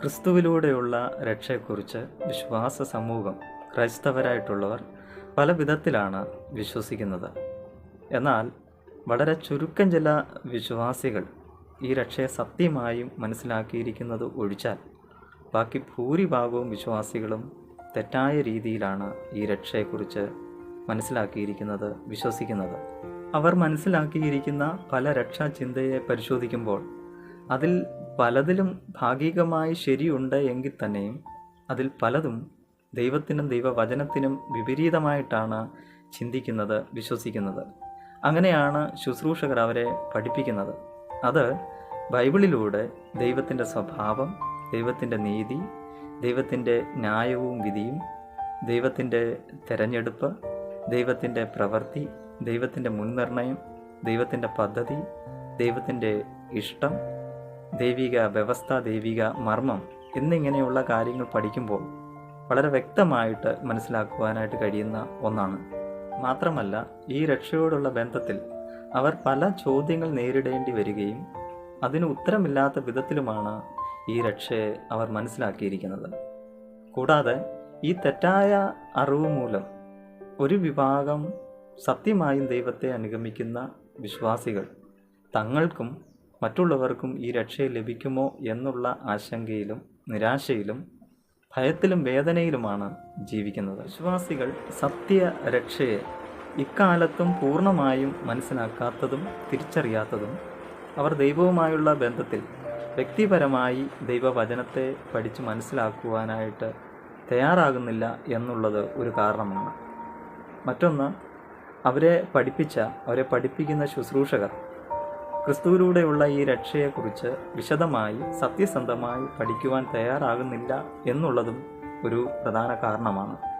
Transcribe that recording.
ക്രിസ്തുവിലൂടെയുള്ള രക്ഷയെക്കുറിച്ച് വിശ്വാസ സമൂഹം ക്രൈസ്തവരായിട്ടുള്ളവർ പല വിധത്തിലാണ് വിശ്വസിക്കുന്നത്. എന്നാൽ വളരെ ചുരുക്കം ചില വിശ്വാസികൾ ഈ രക്ഷയെ സത്യമായും മനസ്സിലാക്കിയിരിക്കുന്നത് ഒഴിച്ചാൽ ബാക്കി ഭൂരിഭാഗവും വിശ്വാസികളും തെറ്റായ രീതിയിലാണ് ഈ രക്ഷയെക്കുറിച്ച് മനസ്സിലാക്കിയിരിക്കുന്നത് വിശ്വസിക്കുന്നത്. അവർ മനസ്സിലാക്കിയിരിക്കുന്ന പല രക്ഷാചിന്തയെ പരിശോധിക്കുമ്പോൾ അതിൽ പലതിലും ഭാഗികമായി ശരിയുണ്ട് എങ്കിൽ തന്നെയും അതിൽ പലതും ദൈവത്തിനും ദൈവവചനത്തിനും വിപരീതമായിട്ടാണ് ചിന്തിക്കുന്നത് വിശ്വസിക്കുന്നത്. അങ്ങനെയാണ് ശുശ്രൂഷകർ അവരെ പഠിപ്പിക്കുന്നത്. അത് ബൈബിളിലൂടെ ദൈവത്തിന്റെ സ്വഭാവം ദൈവത്തിന്റെ നീതി ദൈവത്തിന്റെ ന്യായവും വിധിയും ദൈവത്തിന്റെ തിരഞ്ഞെടുപ്പ് ദൈവത്തിന്റെ പ്രവൃത്തി ദൈവത്തിന്റെ മുൻനിർണയം ദൈവത്തിന്റെ പദ്ധതി ദൈവത്തിന്റെ ഇഷ്ടം ദൈവിക വ്യവസ്ഥ ദൈവിക മർമ്മം എന്നിങ്ങനെയുള്ള കാര്യങ്ങൾ പഠിക്കുമ്പോൾ വളരെ വ്യക്തമായിട്ട് മനസ്സിലാക്കുവാനായിട്ട് കഴിയുന്ന ഒന്നാണ്. മാത്രമല്ല ഈ രക്ഷയോടുള്ള ബന്ധത്തിൽ അവർ പല ചോദ്യങ്ങൾ നേരിടേണ്ടി വരികയും അതിന് ഉത്തരമില്ലാത്ത വിധത്തിലുമാണ് ഈ രക്ഷയെ അവർ മനസ്സിലാക്കിയിരിക്കുന്നത്. കൂടാതെ ഈ തെറ്റായ അറിവ് മൂലം ഒരു വിഭാഗം സത്യമായും ദൈവത്തെ അനുഗമിക്കുന്ന വിശ്വാസികൾ തങ്ങൾക്കും മറ്റുള്ളവർക്കും ഈ രക്ഷ ലഭിക്കുമോ എന്നുള്ള ആശങ്കയിലും നിരാശയിലും ഭയത്തിലും വേദനയിലുമാണ് ജീവിക്കുന്നത്. വിശ്വാസികൾ സത്യ രക്ഷയെ ഇക്കാലത്തും പൂർണമായും മനസ്സിലാക്കാത്തതും തിരിച്ചറിയാത്തതും അവർ ദൈവവുമായുള്ള ബന്ധത്തിൽ വ്യക്തിപരമായി ദൈവവചനത്തെ പഠിച്ച് മനസ്സിലാക്കുവാനായിട്ട് തയ്യാറാകുന്നില്ല എന്നുള്ളത് ഒരു കാരണമാണ്. മറ്റൊന്ന് അവരെ പഠിപ്പിച്ച അവരെ പഠിപ്പിക്കുന്ന ശുശ്രൂഷകർ ക്രിസ്തുവിലൂടെയുള്ള ഈ രക്ഷയെക്കുറിച്ച് വിശദമായി സത്യസന്ധമായി പഠിക്കുവാൻ തയ്യാറാകുന്നില്ല എന്നുള്ളതും ഒരു പ്രധാന കാരണമാണ്.